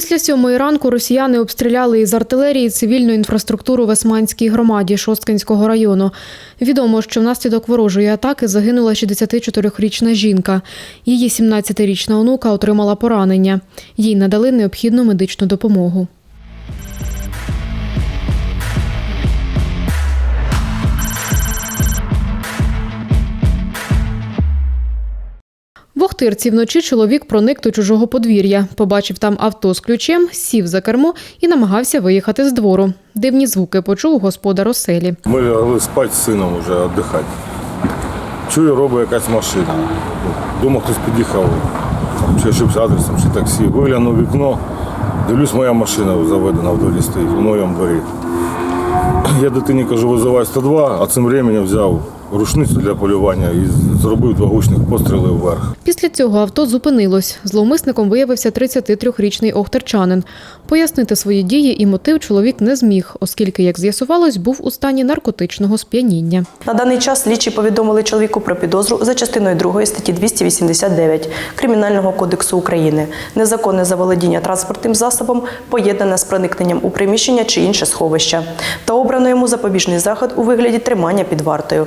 Після сьомої ранку росіяни обстріляли із артилерії цивільну інфраструктуру в Османській громаді Шосткинського району. Відомо, що внаслідок ворожої атаки загинула 64-річна жінка. Її 17-річна онука отримала поранення. Їй надали необхідну медичну допомогу. В Охтирці вночі чоловік проник до чужого подвір'я, побачив там авто з ключем, сів за кермо і намагався виїхати з двору. Дивні звуки почув господар оселі. Ми лягли спати з сином вже віддихати. Чую, робить якась машина. Думав, хтось під'їхав, чи щось з адресом, чи таксі. Виглянув вікно, дивлюсь, моя машина заведена в дворі стоїть, в моєму дворі. Я дитині кажу, визивай 102, а цим временем взяв рушницю для полювання і зробив два гучних постріли вверх. Після цього авто зупинилось. Зловмисником виявився 33-річний охтерчанин. Пояснити свої дії і мотив чоловік не зміг, оскільки, як з'ясувалось, був у стані наркотичного сп'яніння. На даний час слідчі повідомили чоловіку про підозру за частиною 2 статті 289 Кримінального кодексу України. Незаконне заволодіння транспортним засобом поєднане з проникненням у приміщення чи інше сховище. Та обрано йому запобіжний заход у вигляді тримання під вартою.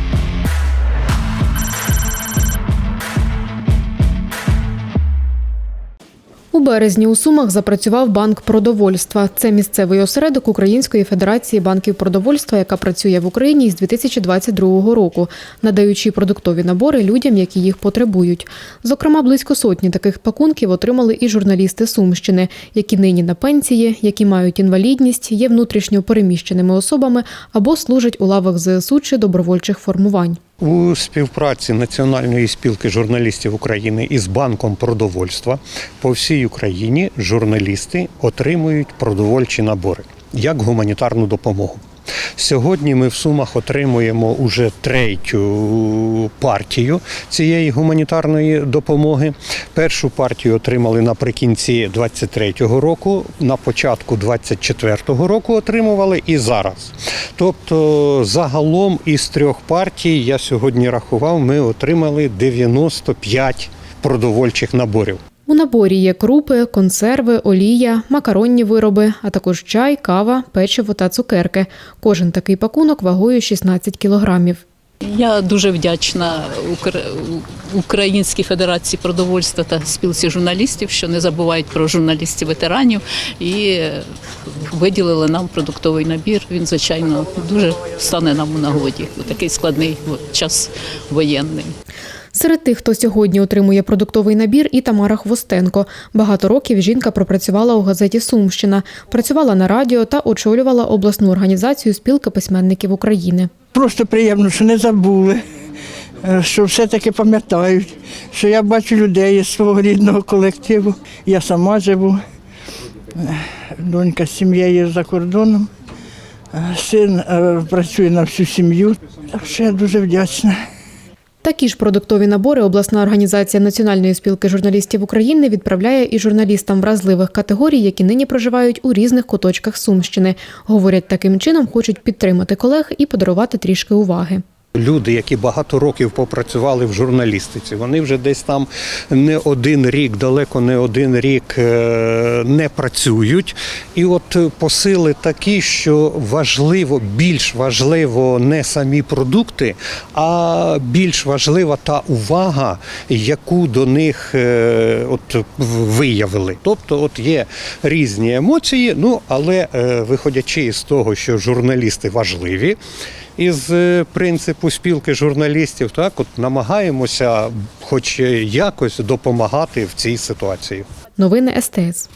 У березні у Сумах запрацював банк продовольства. Це місцевий осередок Української федерації банків продовольства, яка працює в Україні з 2022 року, надаючи продуктові набори людям, які їх потребують. Зокрема, близько сотні таких пакунків отримали і журналісти Сумщини, які нині на пенсії, які мають інвалідність, є внутрішньо переміщеними особами або служать у лавах ЗСУ чи добровольчих формувань. У співпраці Національної спілки журналістів України із банком продовольства по всій Україні журналісти отримують продовольчі набори як гуманітарну допомогу. Сьогодні ми в Сумах отримуємо уже третю партію цієї гуманітарної допомоги. Першу партію отримали наприкінці 23-го року, на початку 24-го року отримували і зараз. Тобто, загалом із трьох партій я сьогодні рахував, ми отримали 95 продовольчих наборів. У наборі є крупи, консерви, олія, макаронні вироби, а також чай, кава, печиво та цукерки. Кожен такий пакунок вагою 16 кілограмів. Я дуже вдячна Укра- Українській Федерації продовольства та спілці журналістів, що не забувають про журналістів ветеранів і е, виділили нам продуктовий набір. Він, звичайно, дуже стане нам у нагоді у такий складний час воєнний. Серед тих, хто сьогодні отримує продуктовий набір, і Тамара Хвостенко. Багато років жінка пропрацювала у газеті Сумщина, працювала на радіо та очолювала обласну організацію спілки письменників України. Просто приємно, що не забули, е, що все-таки пам'ятають, що я бачу людей із свого рідного колективу. Я сама живу, е, донька з сім'єю за кордоном, е, син працює на всю сім'ю. Так що я дуже вдячна. Такі ж продуктові набори обласна організація Національної спілки журналістів України відправляє і журналістам вразливих категорій, які нині проживають у різних куточках Сумщини. Говорять, таким чином хочуть підтримати колег і подарувати трішки уваги. Люди, які багато років попрацювали в журналістиці, вони вже десь там не один рік, далеко не один рік е, не працюють. І от посили такі, що важливо, більш важливо не самі продукти, а більш важлива та увага, яку до них е, от виявили. Тобто, от є різні емоції, ну але е, виходячи із того, що журналісти важливі із е, принципу спілки журналістів, так от намагаємося, хоч якось допомагати в цій ситуації. Новини СТС.